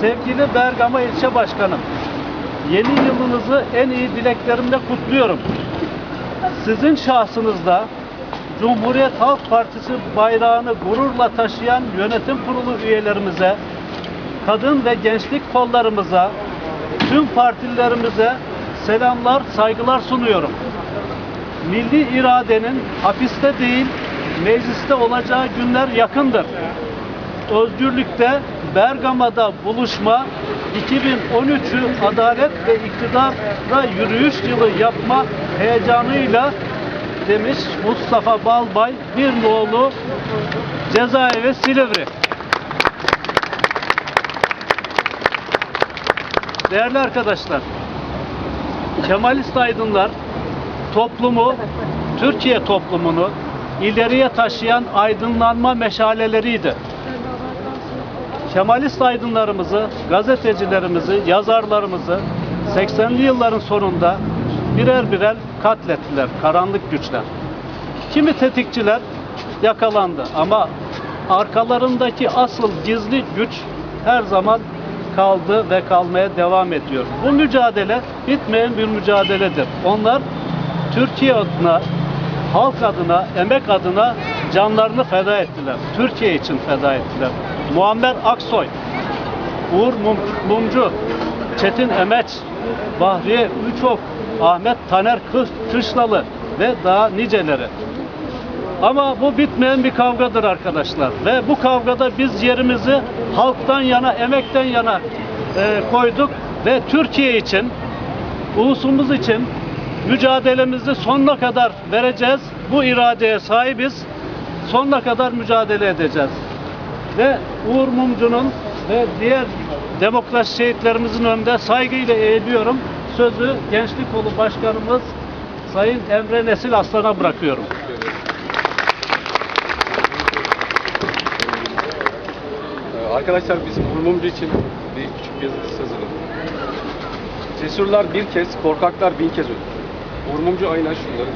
Sevgili Bergama İlçe Başkanım, yeni yılınızı en iyi dileklerimle kutluyorum. Sizin şahsınızda Cumhuriyet Halk Partisi bayrağını gururla taşıyan yönetim kurulu üyelerimize, kadın ve gençlik kollarımıza, tüm partilerimize selamlar, saygılar sunuyorum. Milli iradenin hapiste değil, mecliste olacağı günler yakındır. Özgürlükte Bergama'da buluşma 2013'ü adalet ve iktidara yürüyüş yılı yapma heyecanıyla demiş Mustafa Balbay bir nolu cezaevi Silivri. Değerli arkadaşlar, Kemalist aydınlar toplumu, Türkiye toplumunu ileriye taşıyan aydınlanma meşaleleriydi. Kemalist aydınlarımızı, gazetecilerimizi, yazarlarımızı 80'li yılların sonunda birer birer katlettiler karanlık güçler. Kimi tetikçiler yakalandı ama arkalarındaki asıl gizli güç her zaman kaldı ve kalmaya devam ediyor. Bu mücadele bitmeyen bir mücadeledir. Onlar Türkiye adına, halk adına, emek adına canlarını feda ettiler. Türkiye için feda ettiler. Muammer Aksoy, Uğur Mum- Mumcu, Çetin Emeç, Bahriye Üçok, Ahmet Taner Kış- Kışlalı ve daha niceleri. Ama bu bitmeyen bir kavgadır arkadaşlar. Ve bu kavgada biz yerimizi halktan yana, emekten yana e, koyduk ve Türkiye için, ulusumuz için mücadelemizi sonuna kadar vereceğiz. Bu iradeye sahibiz. Sonuna kadar mücadele edeceğiz. Ve Uğur Mumcu'nun ve diğer demokrat şehitlerimizin önünde saygıyla eğiliyorum. Sözü Gençlik Kolu Başkanımız Sayın Emre Nesil Aslan'a bırakıyorum. Ee, Arkadaşlar biz Mumcu için bir küçük yazı hazırladık. Cesurlar bir kez, korkaklar bin kez ölür. Mumcu aynen şunları.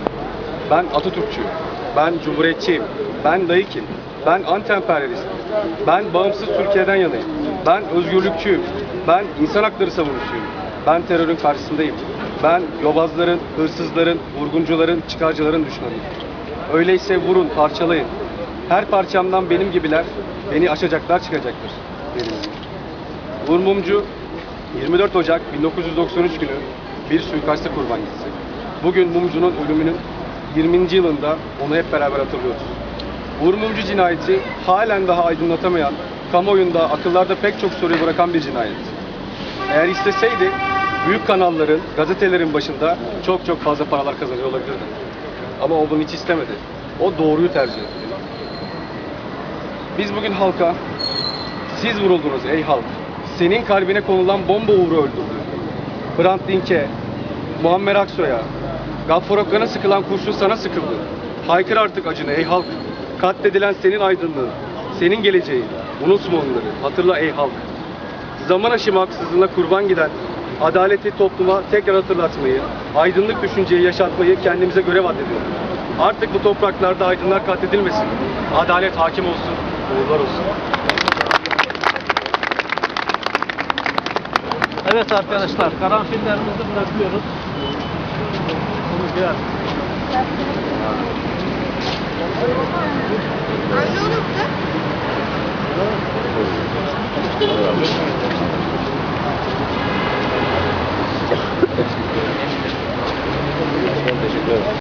Ben Atatürkçüyüm. Ben Cumhuriyetçiyim. Ben layıkim. Ben anti-emperyalistim. Ben bağımsız Türkiye'den yanayım. Ben özgürlükçüyüm. Ben insan hakları savunucusuyum. Ben terörün karşısındayım. Ben yobazların, hırsızların, vurguncuların, çıkarcıların düşmanıyım. Öyleyse vurun, parçalayın. Her parçamdan benim gibiler, beni aşacaklar çıkacaktır. Benim. Uğur Mumcu 24 Ocak 1993 günü bir suikasta kurban gitti. Bugün Mumcu'nun ölümünün 20. yılında onu hep beraber hatırlıyoruz. Uğur cinayeti halen daha aydınlatamayan, kamuoyunda akıllarda pek çok soruyu bırakan bir cinayet. Eğer isteseydi büyük kanalların, gazetelerin başında çok çok fazla paralar kazanıyor olabilirdi. Ama o bunu hiç istemedi. O doğruyu tercih etti. Biz bugün halka, siz vuruldunuz ey halk. Senin kalbine konulan bomba uğru öldürdü. Hrant Dink'e, Muammer Aksoy'a, Gaffar Okkan'a sıkılan kurşun sana sıkıldı. Haykır artık acını ey halk. Katledilen senin aydınlığın, senin geleceğin. Unutma onları, hatırla ey halk. Zaman aşımı haksızlığına kurban giden, adaleti topluma tekrar hatırlatmayı, aydınlık düşünceyi yaşatmayı kendimize görev addediyoruz. Artık bu topraklarda aydınlar katledilmesin. Adalet hakim olsun, uğurlar olsun. Evet arkadaşlar, karanfillerimizi bırakıyoruz. Bunu gel. Anlıyorum da.